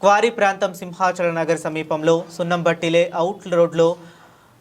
Quarry ప్రాంతం సింహాచల నగర్ సమీపంలో సున్నంబట్టిలే out రోడ్లో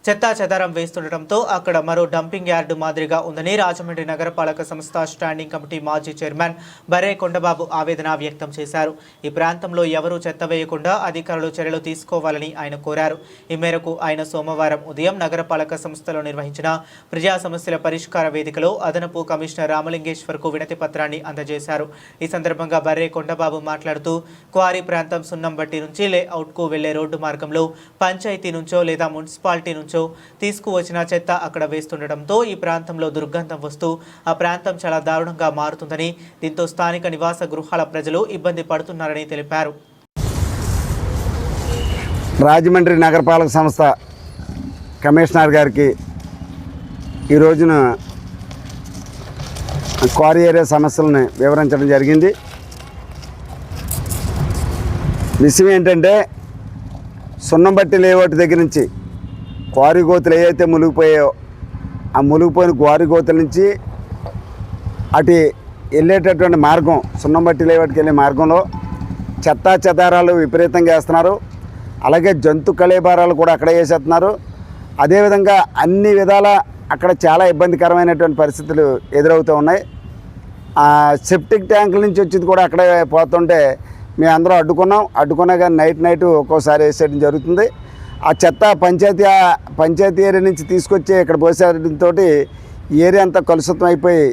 చెత్తా చెదారం వేస్తుండటంతో అక్కడ మరో డంపింగ్ యార్డు మాదిరిగా ఉందని రాజమండ్రి నగరపాలక సంస్థ స్టాండింగ్ కమిటీ మాజీ చైర్మన్ బరే కొండబాబు ఆవేదన వ్యక్తం చేశారు. ఈ ప్రాంతంలో ఎవరూ చెత్త వేయకుండా అధికారులు చర్యలు తీసుకోవాలని ఆయన కోరారు. ఈ మేరకు ఆయన సోమవారం ఉదయం నగరపాలక సంస్థలో నిర్వహించిన ప్రజా సమస్యల పరిష్కార వేదికలో అదనపు కమిషనర్ రామలింగేశ్వర్కు వినతి పత్రాన్ని అందజేశారు. ఈ సందర్భంగా బర్రే కొండబాబు మాట్లాడుతూ క్వారీ ప్రాంతం సున్నంబట్టి నుంచి లేఅవుట్కు వెళ్ళే రోడ్డు మార్గంలో పంచాయతీ నుంచో లేదా మున్సిపాలిటీ నుంచో తీసుకువచ్చిన చెత్త అక్కడ వేస్తుండటంతో ఈ ప్రాంతంలో దుర్గంధం వస్తూ ఆ ప్రాంతం చాలా దారుణంగా మారుతుందని దీంతో స్థానిక నివాస గృహాల ప్రజలు ఇబ్బంది పడుతున్నారని తెలిపారు. రాజమండ్రి నగరపాలక సంస్థ కమిషనర్ గారికి ఈ రోజున క్వారీ ఏరియా సమస్యలను వివరించడం జరిగింది. విషయం ఏంటంటే సున్నంబట్టి లేఅవుట్ దగ్గర నుంచి గోతులు ఏవైతే మునిగిపోయాయో ఆ మునిగిపోయిన క్వారీ గోతుల నుంచి అటు వెళ్ళేటటువంటి మార్గం సున్నంబట్టి లేఅవుట్కి వెళ్ళే మార్గంలో చెత్తా చెదారాలు విపరీతంగా వేస్తున్నారు. అలాగే జంతు కళేబారాలు కూడా అక్కడ వేసేస్తున్నారు. అదేవిధంగా అన్ని విధాల అక్కడ చాలా ఇబ్బందికరమైనటువంటి పరిస్థితులు ఎదురవుతూ ఉన్నాయి. ఆ సెప్టిక్ ట్యాంకుల నుంచి వచ్చేది కూడా అక్కడే పోతుంటే మేము అందరం అడ్డుకున్నాం. అడ్డుకున్నా కానీ నైట్ నైట్ ఒక్కోసారి వేసేయడం జరుగుతుంది. ఆ చెత్త పంచాయతీ పంచాయతీ ఏరియా నుంచి తీసుకొచ్చి ఇక్కడ పోసేయడంతో ఏరియా అంతా కలుషితం అయిపోయి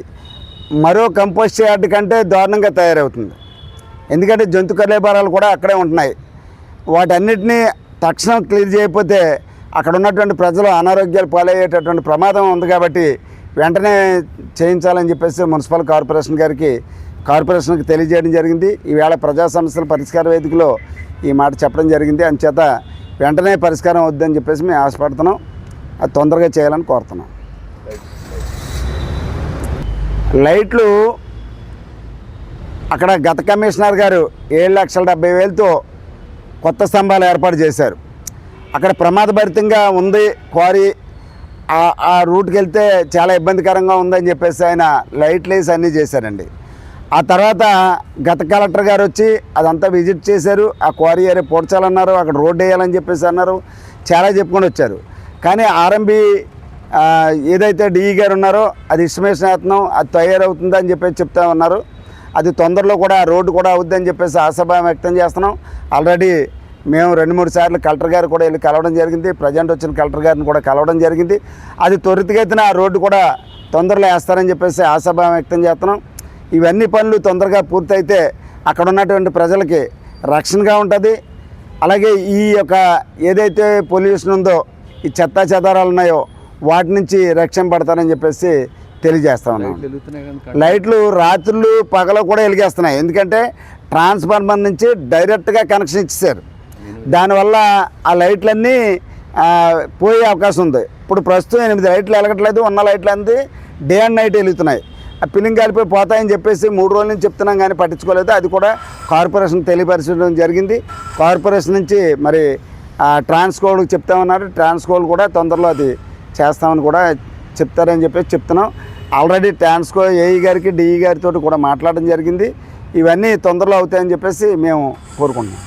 మరో కంపోస్ట్ యార్డ్ కంటే దారుణంగా తయారవుతుంది. ఎందుకంటే జంతు కర్లేబారాలు కూడా అక్కడే ఉంటున్నాయి. వాటన్నిటినీ తక్షణం క్లియర్ చేయకపోతే అక్కడ ఉన్నటువంటి ప్రజలు అనారోగ్యాలు పాలయ్యేటటువంటి ప్రమాదం ఉంది కాబట్టి వెంటనే చేయించాలని చెప్పేసి మున్సిపల్ కార్పొరేషన్ గారికి కార్పొరేషన్కి తెలియజేయడం జరిగింది. ఈవేళ ప్రజా సమస్యల పరిష్కార వేదికలో ఈ మాట చెప్పడం జరిగింది. అంచేత వెంటనే పరిష్కారం వద్దని చెప్పేసి మేము ఆశపడుతున్నాం. అది తొందరగా చేయాలని కోరుతున్నాం. లైట్లు అక్కడ గత కమిషనర్ గారు ఏడు లక్షల డెబ్బై వేలతో కొత్త స్తంభాలు ఏర్పాటు చేశారు. అక్కడ ప్రమాదభరితంగా ఉంది క్వారీ. ఆ- ఆ రూట్కి వెళ్తే చాలా ఇబ్బందికరంగా ఉందని చెప్పేసి ఆయన లైట్లు వేసి అన్నీ చేశారండి. ఆ తర్వాత గత కలెక్టర్ గారు వచ్చి అదంతా విజిట్ చేశారు. ఆ క్వారీ ఏరియా పోడ్చాలన్నారు అక్కడ రోడ్డు వేయాలని చెప్పేసి అన్నారు. చాలా చెప్పుకొని వచ్చారు. కానీ ఆర్ఎంబి ఏదైతే డిఈ గారు ఉన్నారో అది ఇస్టిమేషన్ వేస్తున్నాం అది తయారవుతుందని చెప్పేసి చెప్తా ఉన్నారు. అది తొందరలో కూడా రోడ్డు కూడా అవుద్దని చెప్పేసి ఆశాభావం వ్యక్తం చేస్తున్నాం. ఆల్రెడీ మేము రెండు మూడు సార్లు కలెక్టర్ గారు కూడా వెళ్ళి కలవడం జరిగింది. ప్రజెంట్ వచ్చిన కలెక్టర్ గారిని కూడా కలవడం జరిగింది. అది త్వరితగతిన ఆ రోడ్డు కూడా తొందరలో వేస్తారని చెప్పేసి ఆశాభావం వ్యక్తం చేస్తున్నాం. ఇవన్నీ పనులు తొందరగా పూర్తయితే అక్కడ ఉన్నటువంటి ప్రజలకి రక్షణగా ఉంటుంది. అలాగే ఈ యొక్క ఏదైతే పొల్యూషన్ ఉందో ఈ చెత్తా చెదారాలు ఉన్నాయో వాటి నుంచి రక్షణ పడతారని చెప్పేసి తెలియజేస్తా ఉన్నాం. లైట్లు రాత్రులు పగలు కూడా వెలిగేస్తున్నాయి. ఎందుకంటే ట్రాన్స్ఫార్మర్ నుంచి డైరెక్ట్గా కనెక్షన్ ఇచ్చేసారు దానివల్ల ఆ లైట్లన్నీ పోయే అవకాశం ఉంది. ఇప్పుడు ప్రస్తుతం ఎనిమిది లైట్లు వెలగట్లేదు ఉన్న లైట్లు అంది. డే అండ్ నైట్ వెలుగుతున్నాయి. పిల్లింగ్ కాలిపోయి పోతాయని చెప్పేసి మూడు రోజుల నుంచి చెప్తున్నాం కానీ పట్టించుకోలేదు. అది కూడా కార్పొరేషన్ తెలియపరచడం జరిగింది. కార్పొరేషన్ నుంచి మరి ఆ, ట్రాన్స్కోడ్కి చెప్తామన్నారు ట్రాన్స్కోడ్ కూడా తొందరలో అది చేస్తామని కూడా చెప్తారని చెప్పేసి చెప్తున్నాం. ఆల్రెడీ ట్రాన్స్కో ఏఈ గారికి డిఈ గారితో కూడా మాట్లాడడం జరిగింది. ఇవన్నీ తొందరలో అవుతాయని చెప్పేసి మేము కోరుకుంటున్నాం.